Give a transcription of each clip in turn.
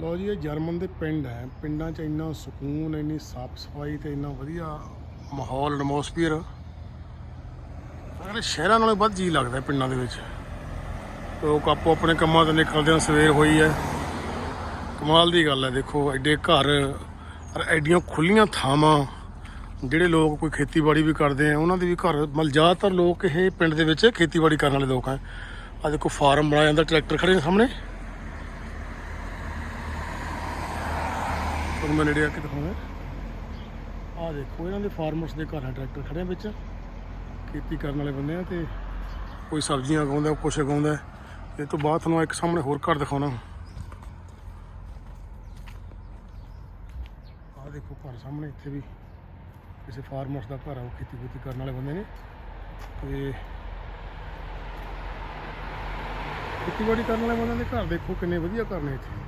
ਲੋ ਜੀ, ਇਹ ਜਰਮਨ ਦੇ ਪਿੰਡ ਹੈ। ਪਿੰਡਾਂ 'ਚ ਇੰਨਾ ਸਕੂਨ, ਇੰਨੀ ਸਾਫ਼ ਸਫ਼ਾਈ ਤੇ ਇੰਨਾ ਵਧੀਆ ਮਾਹੌਲ ਐਟਮੋਸਫੀਅਰ ਅਗਰ ਸ਼ਹਿਰਾਂ ਨਾਲੋਂ ਵੱਧ ਜੀ ਲੱਗਦਾ ਪਿੰਡਾਂ ਦੇ ਵਿੱਚ। ਲੋਕ ਆਪੋ ਆਪਣੇ ਕੰਮਾਂ ਤੋਂ ਨਿਕਲਦੇ ਆ ਸਵੇਰ ਹੋਈ ਹੈ। ਕਮਾਲ ਦੀ ਗੱਲ ਹੈ, ਦੇਖੋ, ਐਡੇ ਘਰ, ਔਰ ਐਡੀਆਂ ਖੁੱਲੀਆਂ ਥਾਵਾਂ, ਜਿਹੜੇ ਲੋਕ ਕੋਈ ਖੇਤੀਬਾੜੀ ਵੀ ਕਰਦੇ ਆ ਉਹਨਾਂ ਦੇ ਵੀ ਘਰ ਮਤਲਬ ਜ਼ਿਆਦਾਤਰ ਲੋਕ ਇਹ ਪਿੰਡ ਦੇ ਵਿੱਚ ਖੇਤੀਬਾੜੀ ਕਰਨ ਵਾਲੇ ਲੋਕ ਆ ਆ ਦੇਖੋ, ਫਾਰਮ ਬਣਾਇਆ ਜਾਂਦਾ, ਟਰੈਕਟਰ ਖੜੇ ਸਾਹਮਣੇ। ਤੁਹਾਨੂੰ ਮੈਂ ਨੇੜੇ ਆ ਕੇ ਦਿਖਾਉਣਾ ਆ ਦੇਖੋ, ਇਹਨਾਂ ਦੇ ਫਾਰਮਰਸ ਦੇ ਘਰ ਆ ਟਰੈਕਟਰ ਖੜੇ ਵਿੱਚ। ਖੇਤੀ ਕਰਨ ਵਾਲੇ ਬੰਦੇ ਆ ਤੇ ਕੋਈ ਸਬਜ਼ੀਆਂ ਉਗਾਉਂਦਾ, ਕੁਛ ਉਗਾਉਂਦਾ। ਇਹ ਤੋਂ ਬਾਅਦ ਤੁਹਾਨੂੰ ਇੱਕ ਸਾਹਮਣੇ ਹੋਰ ਘਰ ਦਿਖਾਉਣਾ। ਆ ਦੇਖੋ ਘਰ ਸਾਹਮਣੇ, ਇੱਥੇ ਵੀ ਕਿਸੇ ਫਾਰਮਰਸ ਦਾ ਘਰ ਆ, ਉਹ ਖੇਤੀ ਖੂਤੀ ਕਰਨ ਵਾਲੇ ਬੰਦੇ ਨੇ। ਤੇ ਖੇਤੀਬਾੜੀ ਕਰਨ ਵਾਲੇ ਬੰਦਿਆਂ ਦੇ ਘਰ ਦੇਖੋ ਕਿੰਨੇ ਵਧੀਆ ਘਰ ਨੇ ਇੱਥੇ।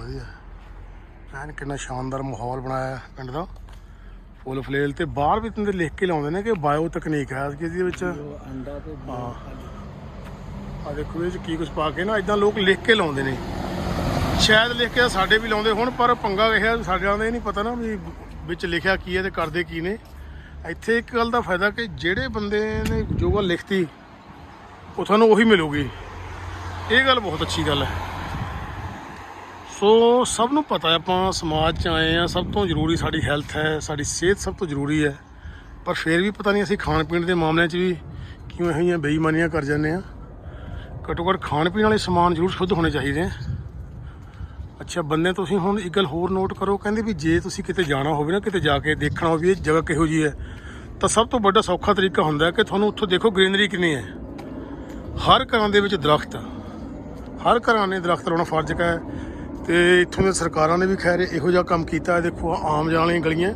ਵਧੀਆ। ਐਨ ਕਿੰਨਾ ਸ਼ਾਨਦਾਰ ਮਾਹੌਲ ਬਣਾਇਆ ਪਿੰਡ ਦਾ। ਫੁੱਲ ਫਲੇਲ ਤੇ ਬਾਹਰ ਵੀ ਤੁੰਦੇ ਲਿਖ ਕੇ ਲਾਉਂਦੇ ਨੇ ਕਿ ਬਾਇਓ ਤਕਨੀਕ ਹੈ ਜਿਹਦੇ ਵਿੱਚ। ਅੰਡਾ ਤੇ ਆ ਦੇਖੋ ਇਹ ਚ ਕੀ ਕੁਝ ਪਾ ਕੇ ਨਾ ਇਦਾਂ ਲੋਕ ਲਿਖ ਕੇ ਲਾਉਂਦੇ ਨੇ। ਸ਼ਾਇਦ ਲਿਖ ਕੇ ਸਾਡੇ ਵੀ ਲਾਉਂਦੇ ਹੁਣ ਪਰ ਪੰਗਾ ਇਹ ਹੈ ਸਾਡੇ ਵਾਲਿਆਂ ਦਾ ਇਹ ਨਹੀਂ ਪਤਾ ਨਾ ਵੀ ਵਿੱਚ ਲਿਖਿਆ ਕੀ ਹੈ ਤੇ ਕਰਦੇ ਕੀ ਨੇ। ਇੱਥੇ ਇੱਕ ਗੱਲ ਦਾ ਫਾਇਦਾ ਕਿ ਜਿਹੜੇ ਬੰਦੇ ਨੇ ਜੋ ਗੱਲ ਲਿਖਤੀ ਉਹ ਤੁਹਾਨੂੰ ਉਹੀ ਮਿਲੂਗੀ। ਇਹ ਗੱਲ ਬਹੁਤ ਅੱਛੀ ਗੱਲ ਹੈ। ਸੋ ਸਭ ਨੂੰ ਪਤਾ ਹੈ, ਆਪਾਂ ਸਮਾਜ 'ਚ ਆਏ ਆ ਸਭ ਤੋਂ ਜ਼ਰੂਰੀ ਸਾਡੀ ਹੈਲਥ ਹੈ, ਸਾਡੀ ਸਿਹਤ ਸਭ ਤੋਂ ਜ਼ਰੂਰੀ ਹੈ। ਪਰ ਫਿਰ ਵੀ ਪਤਾ ਨਹੀਂ ਅਸੀਂ ਖਾਣ ਪੀਣ ਦੇ ਮਾਮਲਿਆਂ 'ਚ ਵੀ ਕਿਉਂ ਇਹੋ ਜਿਹੀਆਂ ਬੇਈਮਾਨੀਆਂ ਕਰ ਜਾਂਦੇ ਆ ਘੱਟੋ ਘੱਟ ਖਾਣ ਪੀਣ ਵਾਲੇ ਸਮਾਨ ਜ਼ਰੂਰ ਸ਼ੁੱਧ ਹੋਣੇ ਚਾਹੀਦੇ ਆ ਅੱਛਾ, ਬੰਦੇ ਤੁਸੀਂ ਹੁਣ ਇੱਕ ਗੱਲ ਹੋਰ ਨੋਟ ਕਰੋ, ਕਹਿੰਦੇ ਵੀ ਜੇ ਤੁਸੀਂ ਕਿਤੇ ਜਾਣਾ ਹੋਵੇ ਨਾ, ਕਿਤੇ ਜਾ ਕੇ ਦੇਖਣਾ ਹੋਵੇ ਇਹ ਜਗ੍ਹਾ ਕਿਹੋ ਜੀ ਹੈ, ਤਾਂ ਸਭ ਤੋਂ ਵੱਡਾ ਸੌਖਾ ਤਰੀਕਾ ਹੁੰਦਾ ਕਿ ਤੁਹਾਨੂੰ ਉੱਥੋਂ ਦੇਖੋ ਗ੍ਰੀਨਰੀ ਕਿੰਨੀ ਹੈ। ਹਰ ਘਰਾਂ ਦੇ ਵਿੱਚ ਦਰਖਤ, ਹਰ ਘਰਾਂ ਨੇ ਦਰਖਤ ਲਾਉਣਾ ਫਰਜ਼ ਹੈ। ਤੇ ਇੱਥੋਂ ਦੀਆਂ ਸਰਕਾਰਾਂ ਨੇ ਵੀ ਖੈਰ ਇਹੋ ਜਿਹਾ ਕੰਮ ਕੀਤਾ ਹੈ ਦੇਖੋ ਆਹ ਆਮ ਜਾਣ ਵਾਲੀਆਂ ਗਲੀਆਂ।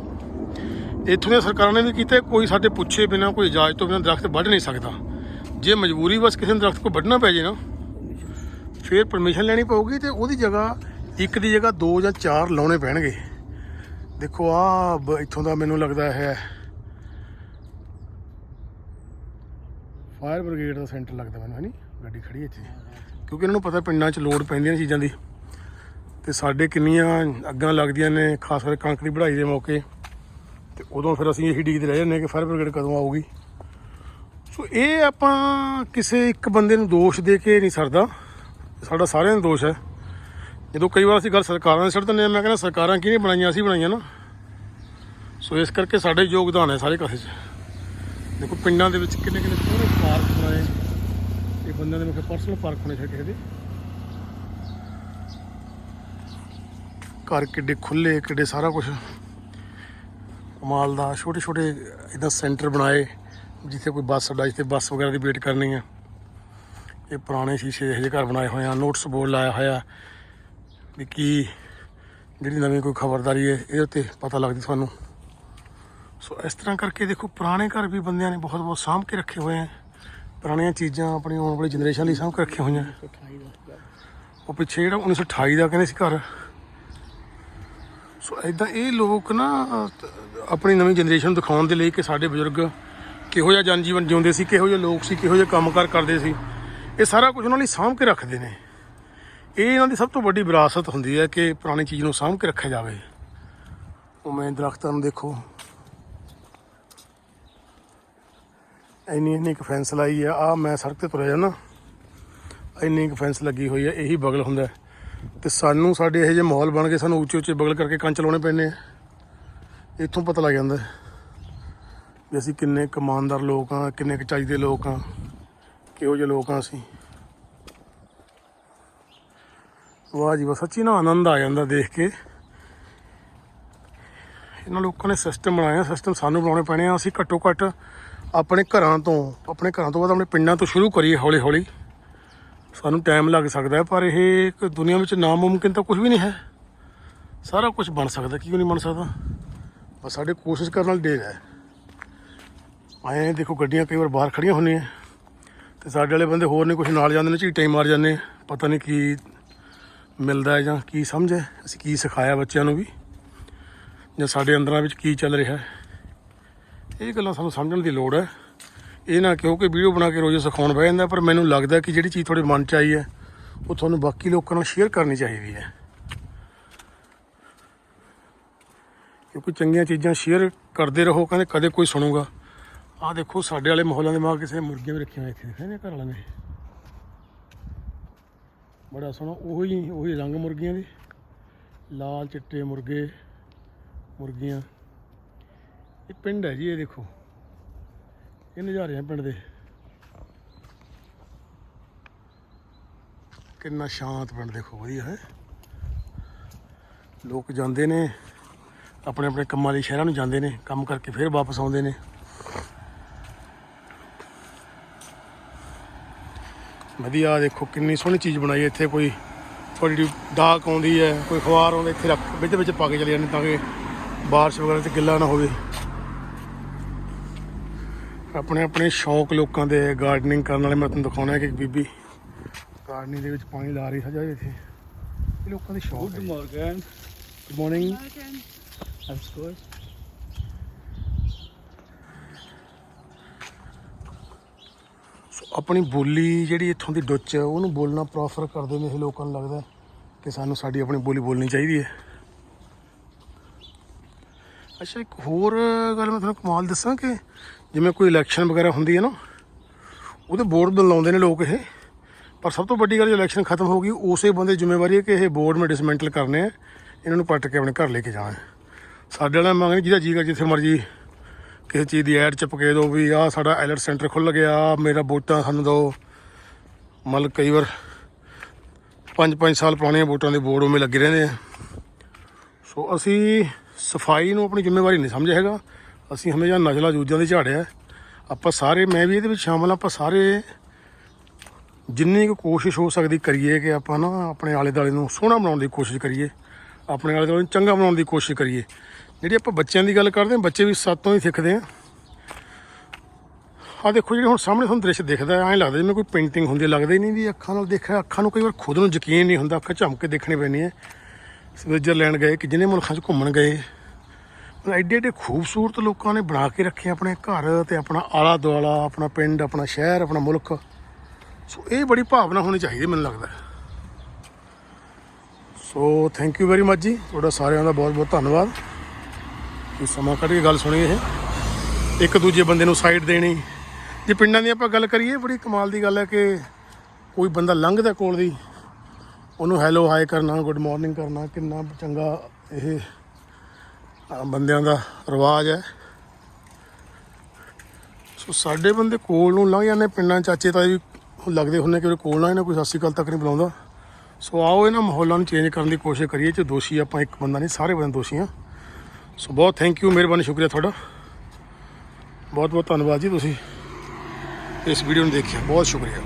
ਇੱਥੋਂ ਦੀਆਂ ਸਰਕਾਰਾਂ ਨੇ ਵੀ ਕੀਤਾ, ਕੋਈ ਸਾਡੇ ਪੁੱਛੇ ਬਿਨਾ, ਕੋਈ ਇਜਾਜ਼ਤ ਤੋਂ ਬਿਨਾ ਦਰਖਤ ਵੱਢ ਨਹੀਂ ਸਕਦਾ। ਜੇ ਮਜਬੂਰੀ ਬਸ ਕਿਸੇ ਨੂੰ ਦਰਖਤ ਕੋ ਵੱਢਣਾ ਪੈ ਜੇ ਨਾ, ਫਿਰ ਪਰਮਿਸ਼ਨ ਲੈਣੀ ਪਊਗੀ ਤੇ ਉਹਦੀ ਜਗ੍ਹਾ, ਇੱਕ ਦੀ ਜਗ੍ਹਾ ਦੋ ਜਾਂ ਚਾਰ ਲਾਉਣੇ ਪੈਣਗੇ। ਦੇਖੋ ਆ ਇੱਥੋਂ ਦਾ ਮੈਨੂੰ ਲੱਗਦਾ ਹੈ ਫਾਇਰ ਬ੍ਰਿਗੇਡ ਦਾ ਸੈਂਟਰ ਲੱਗਦਾ ਮੈਨੂੰ, ਹੈ ਨਹੀਂ ਗੱਡੀ ਖੜੀ ਇੱਥੇ। ਕਿਉਂਕਿ ਇਹਨਾਂ ਨੂੰ ਪਤਾ ਪਿੰਡਾਂ 'ਚ ਲੋੜ ਪੈਂਦੀਆਂ ਚੀਜ਼ਾਂ ਦੀ। ਤੇ ਸਾਡੇ ਕਿੰਨੀਆਂ ਅੱਗਾਂ ਲੱਗਦੀਆਂ ਨੇ, ਖਾਸ ਕਰਕੇ ਕਣਕ ਦੀ ਵਢਾਈ ਦੇ ਮੌਕੇ। ਤੇ ਉਦੋਂ ਫਿਰ ਅਸੀਂ ਇਹੀ ਡੀਕਦੇ ਰਹਿ ਜਾਂਦੇ ਹਾਂ ਕਿ ਫਾਇਰ ਬ੍ਰਿਗੇਡ ਕਦੋਂ ਆਊਗੀ। ਸੋ ਇਹ ਆਪਾਂ ਕਿਸੇ ਇੱਕ ਬੰਦੇ ਨੂੰ ਦੋਸ਼ ਦੇ ਕੇ ਨਹੀਂ ਸਰਦਾ। ਸਾਡਾ ਸਾਰਿਆਂ ਦਾ ਦੋਸ਼ ਹੈ। ਜਦੋਂ ਕਈ ਵਾਰ ਅਸੀਂ ਗੱਲ ਸਰਕਾਰਾਂ ਦੇ ਛੱਡ ਦਿੰਦੇ ਹਾਂ, ਮੈਂ ਕਹਿੰਦਾ ਸਰਕਾਰਾਂ ਕਿਹਨੇ ਬਣਾਈਆਂ, ਅਸੀਂ ਬਣਾਈਆਂ ਨਾ। ਸੋ ਇਸ ਕਰਕੇ ਸਾਡੇ ਯੋਗਦਾਨ ਹੈ ਸਾਰੇ ਕਾਸੇ 'ਚ। ਦੇਖੋ, ਪਿੰਡਾਂ ਦੇ ਵਿੱਚ ਕਿੰਨੇ ਕਿੰਨੇ ਸੋਹਣੇ ਪਾਰਕ ਬਣਾਏ। ਇਹ ਬੰਦਿਆਂ ਦੇ ਮੁਖੇ ਪਰਸਨਲ ਪਾਰਕ ਹੋਣੇ ਚਾਹੀਦੇ ਕਿਸੇ ਘਰ ਕਿੱਡੇ ਖੁੱਲੇ ਕਿੱਡੇ ਸਾਰਾ ਕੁਝ ਕਮਾਲ ਦਾ ਛੋਟੇ ਛੋਟੇ ਇਦਾਂ ਸੈਂਟਰ ਬਣਾਏ, ਜਿੱਥੇ ਕੋਈ ਬੱਸ ਅੱਡਾ, ਜਿੱਥੇ ਬੱਸ ਵਗੈਰਾ ਦੀ ਵੇਟ ਕਰਨੀ ਹੈ ਇਹ ਪੁਰਾਣੇ ਸ਼ੀਸ਼ੇ ਇਹੋ ਜਿਹੇ ਘਰ ਬਣਾਏ ਹੋਏ ਆ, ਨੋਟਿਸ ਬੋਰਡ ਲਾਇਆ ਹੋਇਆ। ਵੀ ਕੀ, ਜਿਹੜੀ ਨਵੀਂ ਕੋਈ ਖਬਰਦਾਰੀ ਹੈ ਇਹਦੇ ਉੱਤੇ ਪਤਾ ਲੱਗਦੀ ਤੁਹਾਨੂੰ। ਸੋ ਇਸ ਤਰ੍ਹਾਂ ਕਰਕੇ ਦੇਖੋ, ਪੁਰਾਣੇ ਘਰ ਵੀ ਬੰਦਿਆਂ ਨੇ ਬਹੁਤ ਬਹੁਤ ਸਾਂਭ ਕੇ ਰੱਖੇ ਹੋਏ ਆ। ਪੁਰਾਣੀਆਂ ਚੀਜ਼ਾਂ ਆਪਣੀ ਆਉਣ ਵਾਲੀ ਜਨਰੇਸ਼ਨ ਲਈ ਸਾਂਭ ਕੇ ਰੱਖੀਆਂ ਹੋਈਆਂ। ਉਹ ਪਿੱਛੇ ਜਿਹੜਾ 1928 ਦਾ ਕਹਿੰਦੇ ਸੀ ਘਰ ਸੋ ਇਦਾਂ ਇਹ ਲੋਕ ਨਾ ਆਪਣੀ ਨਵੀਂ ਜਨਰੇਸ਼ਨ ਨੂੰ ਦਿਖਾਉਣ ਦੇ ਲਈ ਕਿ ਸਾਡੇ ਬਜ਼ੁਰਗ ਕਿਹੋ ਜਿਹਾ ਜਨ ਜੀਵਨ ਜਿਉਂਦੇ ਸੀ, ਕਿਹੋ ਜਿਹੇ ਲੋਕ ਸੀ, ਕਿਹੋ ਜਿਹੇ ਕੰਮਕਾਰ ਕਰਦੇ ਸੀ। ਇਹ ਸਾਰਾ ਕੁਝ ਉਹਨਾਂ ਲਈ ਸਾਂਭ ਕੇ ਰੱਖਦੇ ਨੇ। ਇਹ ਇਹਨਾਂ ਦੀ ਸਭ ਤੋਂ ਵੱਡੀ ਵਿਰਾਸਤ ਹੁੰਦੀ ਹੈ ਕਿ ਪੁਰਾਣੀ ਚੀਜ਼ ਨੂੰ ਸਾਂਭ ਕੇ ਰੱਖਿਆ ਜਾਵੇ। ਉਹ ਮੈਂ ਦਰਖਤਾਂ ਨੂੰ ਦੇਖੋ। ਇੰਨੀ ਇੰਨੀ ਕੁ ਫੈਂਸ ਲਾਈ ਆ। ਆ ਮੈਂ ਸੜਕ ਤੇ ਤੁਰਿਆ ਜਾਣਾ ਇੰਨੀ ਕੁ ਫੈਂਸ ਲੱਗੀ ਹੋਈ ਹੈ ਇਹੀ ਬਗਲ ਹੁੰਦਾ। ਤੇ ਸਾਨੂੰ ਸਾਡੇ ਇਹੋ ਜਿਹੇ ਮਾਹੌਲ ਬਣ ਕੇ ਸਾਨੂੰ ਉੱਚੇ ਉੱਚੇ ਬਗਲ ਕਰਕੇ ਕੰਚ ਲਾਉਣੇ ਪੈਂਦੇ ਆ। ਇੱਥੋਂ ਪਤਾ ਲੱਗ ਜਾਂਦਾ ਵੀ ਅਸੀਂ ਕਿੰਨੇ ਕਮਾਨਦਾਰ ਲੋਕ ਆ, ਕਿੰਨੇ ਕੁ ਚੱਜ ਦੇ ਲੋਕ ਆ, ਕਿਹੋ ਜਿਹੇ ਲੋਕ ਆ ਅਸੀਂ। ਵਾਹ ਜੀ ਵਾਹ, ਸੱਚੀ ਨਾ ਆਨੰਦ ਆ ਜਾਂਦਾ ਦੇਖ ਕੇ। ਇਹਨਾਂ ਲੋਕਾਂ ਨੇ ਸਿਸਟਮ ਬਣਾਇਆ ਸਿਸਟਮ ਸਾਨੂੰ ਬਣਾਉਣੇ ਪੈਣੇ ਆ। ਅਸੀਂ ਘੱਟੋ ਘੱਟ ਆਪਣੇ ਘਰਾਂ ਤੋਂ, ਆਪਣੇ ਘਰਾਂ ਤੋਂ ਬਾਅਦ ਆਪਣੇ ਪਿੰਡਾਂ ਤੋਂ ਸ਼ੁਰੂ ਕਰੀਏ ਹੌਲੀ ਹੌਲੀ ਸਾਨੂੰ ਟਾਈਮ ਲੱਗ ਸਕਦਾ ਹੈ, ਪਰ ਇਹ ਇੱਕ ਦੁਨੀਆ ਵਿੱਚ ਨਾਮੁਮਕਿਨ ਤਾਂ ਕੁਝ ਵੀ ਨਹੀਂ ਹੈ। ਸਾਰਾ ਕੁਝ ਬਣ ਸਕਦਾ ਕਿਉਂ ਨਹੀਂ ਬਣ ਸਕਦਾ। ਬਸ ਸਾਡੇ ਕੋਸ਼ਿਸ਼ ਕਰਨ ਨਾਲ ਢੇਰ ਹੈ। ਆਏ ਦੇਖੋ ਗੱਡੀਆਂ ਕਈ ਵਾਰ ਬਾਹਰ ਖੜੀਆਂ ਹੁੰਦੀਆਂ ਤੇ ਸਾਡੇ ਵਾਲੇ ਬੰਦੇ ਹੋਰ ਨਹੀਂ ਕੁਝ ਨਾਲ ਜਾਂਦੇ ਨੇ, ਝੀਟੇ ਮਾਰ ਜਾਂਦੇ ਪਤਾ ਨਹੀਂ ਕੀ ਮਿਲਦਾ ਹੈ ਜਾਂ ਕੀ ਸਮਝ ਹੈ, ਅਸੀਂ ਕੀ ਸਿਖਾਇਆ ਬੱਚਿਆਂ ਨੂੰ ਵੀ, ਜਾਂ ਸਾਡੇ ਅੰਦਰਾਂ ਵਿੱਚ ਕੀ ਚੱਲ ਰਿਹਾ ਹੈ। ਇਹ ਗੱਲਾਂ ਸਾਨੂੰ ਸਮਝਣ ਦੀ ਲੋੜ ਹੈ। ਇਹ ਨਾ ਕਿਉਂਕਿ ਵੀਡੀਓ ਬਣਾ ਕੇ ਰੋਜ਼ ਸਿਖਾਉਣ ਬਹਿ ਜਾਂਦਾ, ਪਰ ਮੈਨੂੰ ਲੱਗਦਾ ਕਿ ਜਿਹੜੀ ਚੀਜ਼ ਤੁਹਾਡੇ ਮਨ 'ਚ ਆਈ ਹੈ, ਉਹ ਤੁਹਾਨੂੰ ਬਾਕੀ ਲੋਕਾਂ ਨਾਲ ਸ਼ੇਅਰ ਕਰਨੀ ਚਾਹੀਦੀ ਹੈ। ਕਿਉਂਕਿ ਚੰਗੀਆਂ ਚੀਜ਼ਾਂ ਸ਼ੇਅਰ ਕਰਦੇ ਰਹੋ, ਕਹਿੰਦੇ ਕਦੇ ਕੋਈ ਸੁਣੂਗਾ। ਆਹ ਦੇਖੋ, ਸਾਡੇ ਵਾਲੇ ਮਾਹੌਲਾਂ ਦੇ ਮਾਂ ਕਿਸੇ ਨੇ ਮੁਰਗੀਆਂ ਵੀ ਰੱਖੀਆਂ ਇੱਥੇ, ਦੇਖਿਆ ਨੇ ਘਰ ਵਾਲਿਆਂ ਨੇ? ਬੜਾ ਸੋਹਣਾ, ਉਹੀ ਉਹੀ ਰੰਗ ਮੁਰਗੀਆਂ ਦੇ। ਲਾਲ ਚਿੱਟੇ ਮੁਰਗੇ, ਮੁਰਗੀਆਂ। ਇਹ ਪਿੰਡ ਹੈ ਜੀ, ਇਹ ਦੇਖੋ। ਇਹ ਨਜ਼ਾਰੇ ਆ ਪਿੰਡ ਦੇ? ਕਿੰਨਾ ਸ਼ਾਂਤ ਪਿੰਡ ਦੇਖੋ, ਵਧੀਆ, ਹੈ? ਲੋਕ ਜਾਂਦੇ ਨੇ, ਆਪਣੇ ਆਪਣੇ ਕੰਮਾਂ ਲਈ ਸ਼ਹਿਰਾਂ ਨੂੰ ਜਾਂਦੇ ਨੇ, ਕੰਮ ਕਰਕੇ ਫਿਰ ਵਾਪਸ ਆਉਂਦੇ ਨੇ। ਵਧੀਆ, ਦੇਖੋ, ਕਿੰਨੀ ਸੋਹਣੀ ਚੀਜ਼ ਬਣਾਈ ਹੈ ਇੱਥੇ ਕੋਈ। ਥੋੜੀ ਜਿਹੀ ਡਾਕ ਆਉਂਦੀ ਹੈ, ਕੋਈ ਖਵਾਰ ਆਉਂਦਾ, ਇੱਥੇ ਰੱਖ ਵਿੱਚ ਵਿੱਚ ਪਾ ਕੇ ਚਲੇ ਜਾਂਦੇ ਤਾਂ ਕਿ ਬਾਰਿਸ਼ ਵਗੈਰਾ ਤੇ ਗਿੱਲਾ ਨਾ ਹੋਵੇ। ਆਪਣੇ ਆਪਣੇ ਸ਼ੌਕ ਲੋਕਾਂ ਦੇ ਗਾਰਡਨਿੰਗ ਕਰਨ ਵਾਲੇ ਮੈਂ ਤੁਹਾਨੂੰ ਦਿਖਾਉਣਾ ਕਿ ਇੱਕ ਬੀਬੀ। ਗਾਰਡਨਿੰਗ ਦੇ ਵਿੱਚ ਪਾਣੀ ਲਾ ਰਹੀ ਸਜਾ ਇੱਥੇ। ਇਹ ਲੋਕਾਂ ਦੇ ਸ਼ੌਕ ਹੈ Guten Morgen. Good morning Alles gut? ਆਪਣੀ ਬੋਲੀ ਜਿਹੜੀ ਇੱਥੋਂ ਦੀ ਡੁੱਚ ਹੈ ਉਹਨੂੰ ਬੋਲਣਾ ਪ੍ਰੋਫਰ ਕਰਦੇ ਨੇ ਇਹ ਲੋਕਾਂ ਨੂੰ ਲੱਗਦਾ ਕਿ ਸਾਨੂੰ ਸਾਡੀ ਆਪਣੀ ਬੋਲੀ ਬੋਲਣੀ ਚਾਹੀਦੀ ਹੈ। ਅੱਛਾ ਇੱਕ ਹੋਰ ਗੱਲ ਮੈਂ ਤੁਹਾਨੂੰ ਕਮਾਲ ਦੱਸਾਂ ਕਿ ਜਿਵੇਂ ਕੋਈ ਇਲੈਕਸ਼ਨ ਵਗੈਰਾ ਹੁੰਦੀ ਹੈ ਨਾ, ਉਹਦੇ ਬੋਰਡ ਲਾਉਂਦੇ ਨੇ ਲੋਕ ਇਹ। ਪਰ ਸਭ ਤੋਂ ਵੱਡੀ ਗੱਲ ਜੇ ਇਲੈਕਸ਼ਨ ਖਤਮ ਹੋ ਗਈ, ਉਸੇ ਬੰਦੇ ਦੀ ਜ਼ਿੰਮੇਵਾਰੀ ਹੈ ਕਿ ਇਹ ਬੋਰਡ ਮੈਂ ਡਿਸਮੈਂਟਲ ਕਰਨੇ ਆ, ਇਹਨਾਂ ਨੂੰ ਪੱਟ ਕੇ ਆਪਣੇ ਘਰ ਲੈ ਕੇ ਜਾਣਾ। ਸਾਡੇ ਵਾਲਾ ਮੰਗਣੀ ਜਿਹਦਾ ਜੀ ਜਿੱਥੇ ਮਰਜ਼ੀ ਕਿਸੇ ਚੀਜ਼ ਦੀ ਐਡ ਚਪਕੇ ਦਿਓ ਵੀ ਆਹ ਸਾਡਾ ਐਲਰਟ ਸੈਂਟਰ ਖੁੱਲ ਗਿਆ ਮੇਰਾ ਵੋਟਾਂ ਸਾਨੂੰ ਦਿਓ। ਮਤਲਬ ਕਈ ਵਾਰ 5-5 ਸਾਲ ਪੁਰਾਣੀਆਂ ਵੋਟਾਂ ਦੇ ਬੋਰਡ ਉਵੇਂ ਲੱਗੇ ਰਹਿੰਦੇ ਆ। ਸੋ ਅਸੀਂ ਸਫ਼ਾਈ ਨੂੰ ਆਪਣੀ ਜ਼ਿੰਮੇਵਾਰੀ ਨਹੀਂ ਸਮਝਿਆ ਹੈਗਾ। ਅਸੀਂ ਹਮੇਸ਼ਾ ਨਜਲਾ ਜੂਜਾਂ ਦੇ ਝਾੜਿਆ ਆਪਾਂ ਸਾਰੇ ਮੈਂ ਵੀ ਇਹਦੇ ਵਿੱਚ ਸ਼ਾਮਲ ਹਾਂ ਆਪਾਂ ਸਾਰੇ ਜਿੰਨੀ ਕੁ ਕੋਸ਼ਿਸ਼ ਹੋ ਸਕਦੀ ਕਰੀਏ ਕਿ ਆਪਾਂ ਨਾ ਆਪਣੇ ਆਲੇ ਦੁਆਲੇ ਨੂੰ ਸੋਹਣਾ ਬਣਾਉਣ ਦੀ ਕੋਸ਼ਿਸ਼ ਕਰੀਏ ਆਪਣੇ ਆਲੇ ਦੁਆਲੇ ਨੂੰ ਚੰਗਾ ਬਣਾਉਣ ਦੀ ਕੋਸ਼ਿਸ਼ ਕਰੀਏ। ਜਿਹੜੀ ਆਪਾਂ ਬੱਚਿਆਂ ਦੀ ਗੱਲ ਕਰਦੇ ਹਾਂ ਬੱਚੇ ਵੀ ਸਾਤੋਂ ਹੀ ਸਿੱਖਦੇ ਆ। ਆ ਦੇਖੋ ਜਿਹੜੇ ਹੁਣ ਸਾਹਮਣੇ ਤੁਹਾਨੂੰ ਦ੍ਰਿਸ਼ ਦਿਖਦਾ ਐਂ ਲੱਗਦਾ ਜਿਵੇਂ ਕੋਈ ਪੇਂਟਿੰਗ ਹੁੰਦੀ ਹੈ, ਹੀ ਨਹੀਂ ਵੀ ਅੱਖਾਂ ਨਾਲ ਦੇਖਿਆ ਅੱਖਾਂ ਨੂੰ ਕਈ ਵਾਰ ਖੁਦ ਨੂੰ ਯਕੀਨ ਨਹੀਂ ਹੁੰਦਾ ਅੱਖਾਂ ਝਮਕ ਕੇ ਦੇਖਣੀ ਪੈਂਦੀਆਂ ਸਵਿਟਜ਼ਰਲੈਂਡ ਗਏ ਕਿ ਜਿੰਨੇ ਮੁਲਕਾਂ 'ਚ ਘੁੰਮਣ ਗਏ ਐਡੇ ਐਡੇ ਖੂਬਸੂਰਤ ਲੋਕਾਂ ਨੇ ਬਣਾ ਕੇ ਰੱਖੇ ਆਪਣੇ ਘਰ ਤੇ ਆਪਣਾ ਆਲਾ ਦੁਆਲਾ, ਆਪਣਾ ਪਿੰਡ, ਆਪਣਾ ਸ਼ਹਿਰ, ਆਪਣਾ ਮੁਲਕ। ਸੋ ਇਹ ਬੜੀ ਭਾਵਨਾ ਹੋਣੀ ਚਾਹੀਦੀ ਮੈਨੂੰ ਲੱਗਦਾ। So thank you very much ਜੀ। ਤੁਹਾਡਾ ਸਾਰਿਆਂ ਦਾ ਬਹੁਤ ਬਹੁਤ ਧੰਨਵਾਦ। ਕਿ ਸਮਾਂ ਕੱਢ ਕੇ ਗੱਲ ਸੁਣੀ ਇਹ। ਇੱਕ ਦੂਜੇ ਬੰਦੇ ਨੂੰ ਸਾਈਡ ਦੇਣੀ। ਜੇ ਪਿੰਡਾਂ ਦੀ ਆਪਾਂ ਗੱਲ ਕਰੀਏ, ਬੜੀ ਕਮਾਲ ਦੀ ਗੱਲ ਹੈ ਕਿ ਕੋਈ ਬੰਦਾ ਲੰਘਦਾ ਕੋਲ ਦੀ, ਉਹਨੂੰ ਹੈਲੋ ਹਾਈ ਕਰਨਾ ਗੁੱਡ ਮਾਰਨਿੰਗ ਕਰਨਾ, ਕਿੰਨਾ ਚੰਗਾ ਇਹ ਬੰਦਿਆਂ ਦਾ ਰਿਵਾਜ ਹੈ। ਸੋ ਸਾਡੇ ਬੰਦੇ ਕੋਲ ਨੂੰ ਲੰਘ ਜਾਂਦੇ ਪਿੰਡਾਂ 'ਚ। ਚਾਚੇ ਤਾਂ ਵੀ ਲੱਗਦੇ ਹੁੰਦੇ ਕਿ ਕੋਲ ਨਾ ਇਹਨਾਂ ਕੋਈ ਸਤਿ ਗੱਲ ਤੱਕ ਨਹੀਂ ਬੁਲਾਉਂਦਾ। ਸੋ ਆਓ ਇਹਨਾਂ ਮਾਹੌਲਾਂ ਨੂੰ ਚੇਂਜ ਕਰਨ ਦੀ ਕੋਸ਼ਿਸ਼ ਕਰੀਏ ਚ ਦੋਸ਼ੀ ਆਪਾਂ ਇੱਕ ਬੰਦਾ ਨਹੀਂ, ਸਾਰੇ ਬੰਦੇ ਦੋਸ਼ੀ ਆ। ਸੋ ਬਹੁਤ ਥੈਂਕ ਯੂ ਮਿਹਰਬਾਨੀ, ਸ਼ੁਕਰੀਆ ਤੁਹਾਡਾ। ਬਹੁਤ ਬਹੁਤ ਧੰਨਵਾਦ ਜੀ ਤੁਸੀਂ ਇਸ ਵੀਡੀਓ ਨੂੰ ਦੇਖਿਆ, ਬਹੁਤ ਸ਼ੁਕਰੀਆ।